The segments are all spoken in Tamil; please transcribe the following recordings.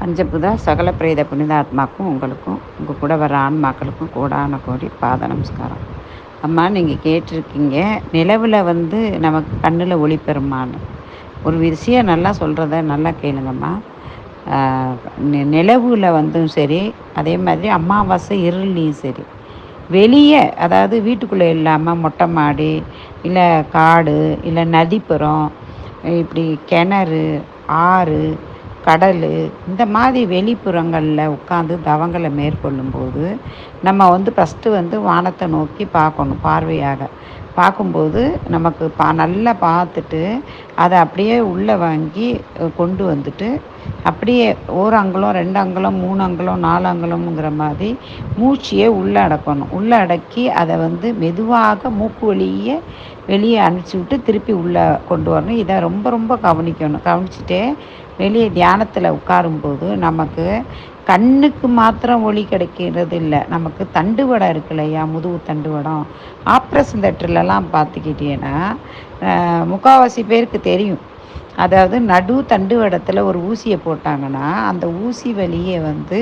பஞ்சபுதா சகல பிரேத புனித ஆத்மாக்கும் உங்களுக்கும் உங்கள் கூட வர ஆன்மாக்களுக்கும் கூடான கோடி பாத நமஸ்காரம். அம்மா நீங்கள் கேட்டிருக்கீங்க நிலவில் வந்து நமக்கு கண்ணில் ஒளி பெறுமான்னு ஒரு விஷயம் நல்லா சொல்கிறத நல்லா கேளுங்கம்மா. நிலவில் வந்தும் சரி அதே மாதிரி அமாவாசை இருளையும் சரி. வெளியே அதாவது வீட்டுக்குள்ளே இல்லாமல் மொட்டை மாடி இல்லை காடு இல்லை நதிப்புறம் இப்படி கிணறு ஆறு கடல் இந்த மாதிரி வெளிப்புறங்களில் உட்காந்து தவங்களை மேற்கொள்ளும்போது நம்ம வந்து ஃபஸ்ட்டு வந்து வானத்தை நோக்கி பார்க்கணும் பார்வையாக. பார்க்கும்போது நமக்கு பா நல்லா பார்த்துட்டு அதை அப்படியே உள்ளே வாங்கி கொண்டு வந்துட்டு அப்படியே ஒரு அங்குலம் ரெண்டு அங்குலம் மூணு அங்குலம் நாலு அங்குலம்ங்கிற மாதிரி மூச்சியை உள்ளே அடக்கணும். உள்ளே அடக்கி அதை வந்து மெதுவாக மூக்கு வழியே வெளியே அனுப்பிச்சி விட்டு திருப்பி உள்ளே கொண்டு வரணும். இதை ரொம்ப ரொம்ப கவனிக்கணும். கவனிச்சுட்டே வெளியே தியானத்தில் உட்காரும்போது நமக்கு கண்ணுக்கு மாத்திரம் ஒளி கிடைக்கிறது இல்லை நமக்கு தண்டுவடம் இருக்கு இல்லையா முதுகு தண்டுவடம் ஆப்ரேஷன் தேட்டர்லலாம் பார்த்துக்கிட்டீங்கன்னா முக்கால்வாசி பேருக்கு தெரியும். அதாவது நடு தண்டு ஒரு ஊசியை போட்டாங்கன்னா அந்த ஊசி வழியே வந்து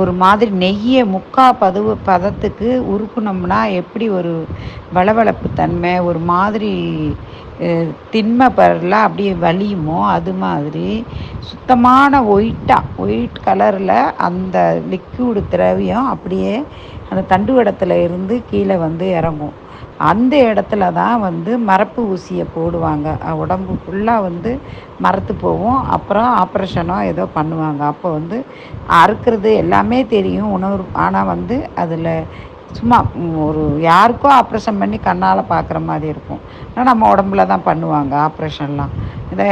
ஒரு மாதிரி நெய்யை முக்கா பதுவு பதத்துக்கு உருக்குனோம்னா எப்படி ஒரு வளவளப்பு தன்மை ஒரு மாதிரி திண்மை பரலாம் அப்படியே வலியுமோ அது மாதிரி சுத்தமான ஒயிட்டாக ஒயிட் கலரில் அந்த லிக்யூடு திரவியம் அப்படியே அந்த தண்டு இடத்துல இருந்து கீழே வந்து இறங்கும். அந்த இடத்துல தான் வந்து மரப்பு ஊசியை போடுவாங்க. உடம்பு ஃபுல்லாக வந்து மரத்து போகும். அப்புறம் ஆப்ரேஷனோ ஏதோ பண்ணுவாங்க. அப்போ வந்து அறுக்கிறது எல்லாமே தெரியும். உணவு ஆனால் வந்து அதில் சும்மா ஒரு யாருக்கோ ஆப்ரேஷன் பண்ணி கண்ணால் பார்க்குற மாதிரி இருக்கும். ஆனால் நம்ம உடம்புல தான் பண்ணுவாங்க ஆப்ரேஷன்லாம். இதே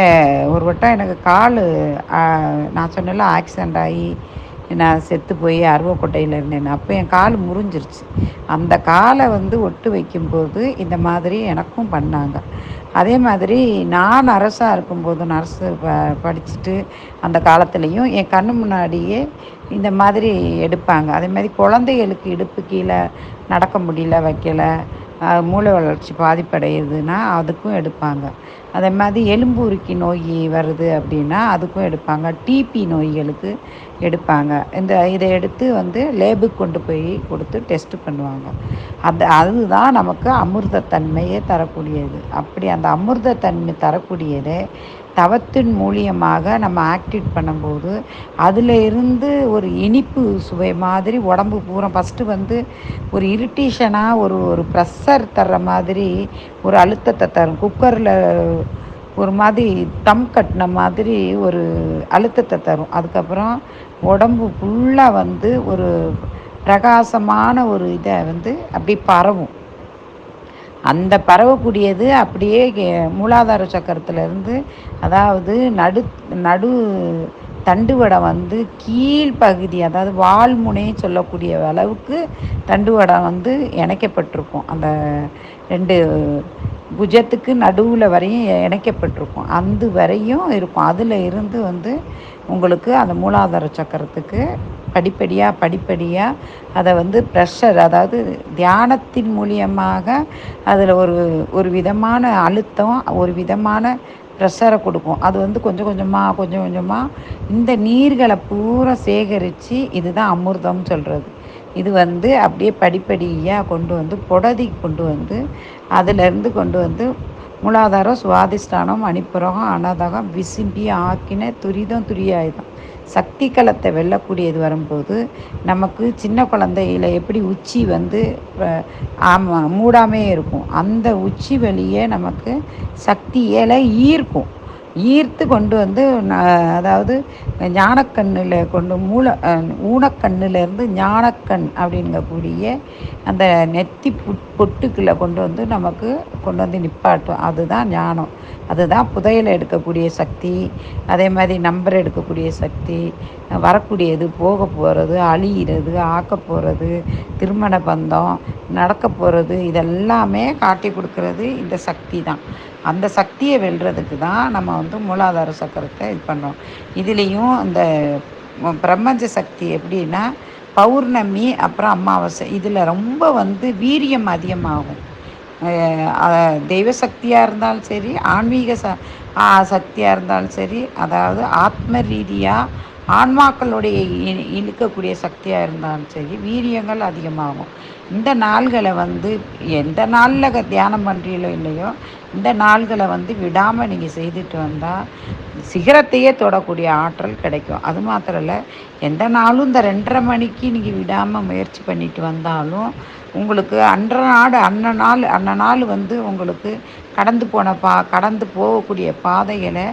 ஒரு வட்டம் எனக்கு கால் நான் சொன்னல ஆக்சிடெண்ட் ஆகி நான் செத்து போய் அருவக்கொட்டையில் இருந்தேன். அப்போ என் கால் முறிஞ்சிருச்சு. அந்த காலை வந்து ஒட்டு வைக்கும்போது இந்த மாதிரி எனக்கும் பண்ணாங்க. அதே மாதிரி நான் அரசாக இருக்கும்போது நர்ஸு ப படிச்சுட்டு அந்த காலத்துலேயும் என் கண்ணு முன்னாடியே இந்த மாதிரி எடுப்பாங்க. அதே மாதிரி குழந்தைகளுக்கு இடுப்பு கீழே நடக்க முடியல வைக்கலை. மூளை வளர்ச்சி பாதிப்படையுதுன்னா அதுக்கும் எடுப்பாங்க. அதே மாதிரி எலும்பு உருக்கி நோய் வருது அப்படின்னா அதுக்கும் எடுப்பாங்க. டிபி நோய்களுக்கு எடுப்பாங்க. இந்த இதை எடுத்து வந்து லேபுக்கு கொண்டு போய் கொடுத்து டெஸ்ட்டு பண்ணுவாங்க. அந்த அதுதான் நமக்கு அமிர்தத்தன்மையே தரக்கூடியது. அப்படி அந்த அமிர்தத்தன்மை தரக்கூடியதே தவத்தின் மூலியமாக நம்ம ஆக்டிவேட் பண்ணும்போது அதில் இருந்து ஒரு இனிப்பு சுவை மாதிரி உடம்பு பூரா ஃபஸ்ட்டு வந்து ஒரு இரிட்டேஷனாக ஒரு ஒரு ப்ரெஷர் தர்ற மாதிரி ஒரு அழுத்தத்தை தரும். குக்கரில் ஒரு மாதிரி தம் கட்டின மாதிரி ஒரு அழுத்தத்தை தரும். அதுக்கப்புறம் உடம்பு ஃபுல்லாக வந்து ஒரு பிரகாசமான ஒரு இதை வந்து அப்படி பரவும். அந்த பரவக்கூடியது அப்படியே மூலாதார சக்கரத்திலேருந்து அதாவது நடு நடு தண்டுவடம் வந்து கீழ்ப்பகுதி அதாவது வால்முனை சொல்லக்கூடிய அளவுக்கு தண்டுவடம் வந்து இணைக்கப்பட்டிருக்கும். அந்த ரெண்டு புஜத்துக்கு நடுவில் வரையும் இணைக்கப்பட்டிருக்கும். அந்த வரையும் இருக்கும். அதில் இருந்து வந்து உங்களுக்கு அந்த மூலாதார சக்கரத்துக்கு படிப்படியாக படிப்படியாக அதை வந்து ப்ரெஷர் அதாவது தியானத்தின் மூலியமாக அதில் ஒரு ஒரு விதமான அழுத்தம் ஒரு விதமான ப்ரெஷரை கொடுக்கும். அது வந்து கொஞ்சம் கொஞ்சமாக கொஞ்சம் கொஞ்சமாக இந்த நீர்களை பூரா சேகரித்து இதுதான் அமிர்தம்னு சொல்கிறது இது வந்து அப்படியே படிப்படியாக கொண்டு வந்து புடதி கொண்டு வந்து அதிலேருந்து கொண்டு வந்து மூலாதாரம் சுவாதிஷ்டானம் மணிப்புரகம் அனதகம் விசும்பி ஆக்கின துரிதம் துரியாயுதம். சக்தி கலத்தை வெல்லக்கூடியது வரும்போது நமக்கு சின்ன குழந்தையில் எப்படி உச்சி வந்து ஆமாம் மூடாமே இருக்கும். அந்த உச்சி வழியே நமக்கு சக்தியில் ஈர்க்கும். ஈர்த்து கொண்டு வந்து அதாவது ஞானக்கண்ணில் கொண்டு மூல ஊனக்கண்ணிலேருந்து ஞானக்கண் அப்படிங்கக்கூடிய அந்த நெத்தி பொட்டுக்களை கொண்டு வந்து நமக்கு கொண்டு வந்து நிப்பாட்டும். அதுதான் ஞானம். அதுதான் புதையலை எடுக்கக்கூடிய சக்தி. அதே மாதிரி நம்பர் எடுக்கக்கூடிய சக்தி. வரக்கூடியது போக போகிறது அழியிறது ஆக்க போகிறது திருமண பந்தம் நடக்க போகிறது இதெல்லாமே காட்டி கொடுக்கறது இந்த சக்தி தான். அந்த சக்தியை வெல்றதுக்கு தான் நம்ம வந்து மூலாதார சக்கரத்தை இது பண்ணுறோம் இதுலேயும் அந்த பிரம்மஞ்ச சக்தி எப்படின்னா பௌர்ணமி அப்புறம் அமாவாசை இதில் ரொம்ப வந்து வீரியம் அதிகமாகும். தெய்வ சக்தியாக இருந்தாலும் சரி ஆன்மீக ச சக்தியாக இருந்தாலும் சரி அதாவது ஆத்ம ரீதியாக ஆன்மாக்களுடைய இழுக்கக்கூடிய சக்தியாக இருந்தாலும் சரி வீரியங்கள் அதிகமாகும். இந்த நாள்களை வந்து எந்த நாளில் தியானம் பண்ணுறீங்களோ இல்லையோ இந்த நாள்களை வந்து விடாமல் நீங்கள் செய்துட்டு வந்தால் சிகரத்தையே தொடக்கூடிய ஆற்றல் கிடைக்கும். அது மாத்திரம் இல்லை எந்த நாளும் இந்த ரெண்டரை மணிக்கு நீங்கள் விடாமல் முயற்சி பண்ணிட்டு வந்தாலும் உங்களுக்கு அன்ற நாடு அன்ன நாள் அன்ன நாள் வந்து உங்களுக்கு கடந்து போன பா கடந்து போகக்கூடிய பாதைகளை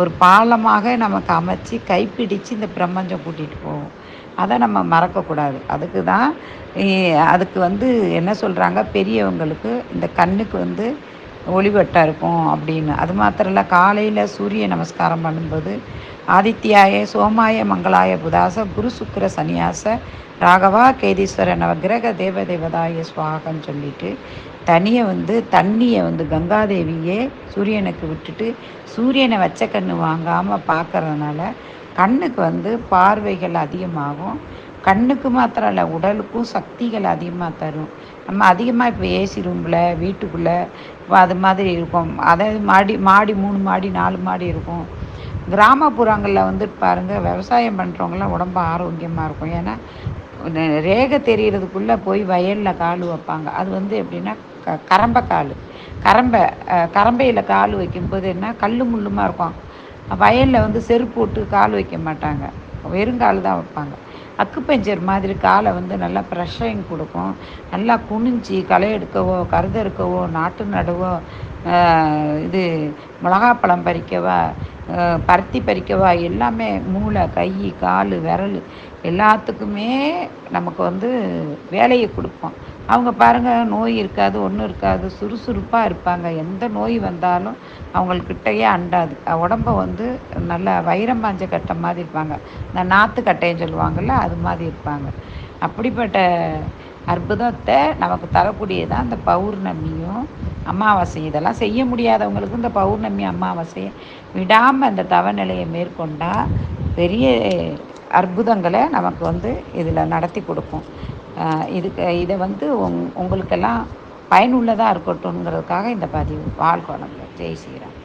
ஒரு பாலமாக நமக்கு அமைச்சு கைப்பிடித்து இந்த பிரபஞ்சம் கூட்டிகிட்டு போகும். அதை நம்ம மறக்கக்கூடாது. அதுக்கு தான் அதுக்கு வந்து என்ன சொல்கிறாங்க பெரியவங்களுக்கு இந்த கண்ணுக்கு வந்து ஒளிவட்டம் இருக்கும் அப்படின்னு. அது மாத்திரம் இல்லை காலையில் சூரிய நமஸ்காரம் பண்ணும்போது ஆதித்யாய சோமாய மங்களாய புதாச குரு சுக்கர சன்னியாச ராகவா கேதீஸ்வர நவகிரக தேவ தேவதாய சுவாகன்னு சொல்லிட்டு தனியை வந்து தண்ணியை வந்து கங்காதேவியே சூரியனுக்கு விட்டுட்டு சூரியனை வச்ச கண்ணு வாங்காமல் பார்க்கறதுனால கண்ணுக்கு வந்து பார்வைகள் அதிகமாகும். கண்ணுக்கு மாத்திரம் இல்லை உடலுக்கும் சக்திகள் அதிகமாக தரும். நம்ம அதிகமாக இப்போ ஏசி ரூமில் வீட்டுக்குள்ளே அது மாதிரி இருக்கும். அதாவது மாடி மாடி மூணு மாடி நாலு மாடி இருக்கும். கிராமப்புறங்களில் வந்து பாருங்கள் விவசாயம் பண்ணுறவங்களாம் உடம்பு ஆரோக்கியமாக இருக்கும். ஏன்னா ரேகை தெரிகிறதுக்குள்ளே போய் வயலில் கால் வைப்பாங்க. அது வந்து எப்படின்னா க கரம்பை கால். கரம்பை கரம்பையில் கால் வைக்கும்போது என்ன கல் முள்ளுமா இருக்கும். வயலில் வந்து செருப்பு போட்டு கால் வைக்க மாட்டாங்க. வெறுங்கால் தான் வைப்பாங்க. அக்குப்பஞ்சர் மாதிரி காலை வந்து நல்லா ப்ரெஷரிங் கொடுக்கும். நல்லா குனிஞ்சி களை எடுக்கவோ கருது எடுக்கவோ நாட்டு நடவோ இது மிளகாப்பழம் பறிக்கவா பருத்தி பறிக்கவா எல்லாமே மூளை கை கால் விரல் எல்லாத்துக்குமே நமக்கு வந்து வேலையை கொடுப்போம் அவங்க பாருங்கள் நோய் இருக்காது ஒன்றும் இருக்காது சுறுசுறுப்பாக இருப்பாங்க. எந்த நோய் வந்தாலும் அவங்கக்கிட்டயே அண்டாது. உடம்ப வந்து நல்லா வைரம் பாஞ்ச கட்டை மாதிரி இருப்பாங்க. இந்த நாற்று கட்டைன்னு சொல்லுவாங்கள்ல அது மாதிரி இருப்பாங்க. அப்படிப்பட்ட அற்புதத்தை நமக்கு தரக்கூடியதான் இந்த பௌர்ணமியும் அமாவாசை. இதெல்லாம் செய்ய முடியாதவங்களுக்கு இந்த பௌர்ணமி அமாவாசையை விடாமல் இந்த தவநிலையை மேற்கொண்டால் பெரிய அற்புதங்களை நமக்கு வந்து இதில் நடத்தி கொடுக்கும். இதுக்கு இதை வந்து உங் உங்களுக்கெல்லாம் பயனுள்ளதாக இருக்கட்டும்ங்கிறதுக்காக இந்த பதிவு. வாழ்க்கை ஜெய் ஸ்ரீராம்.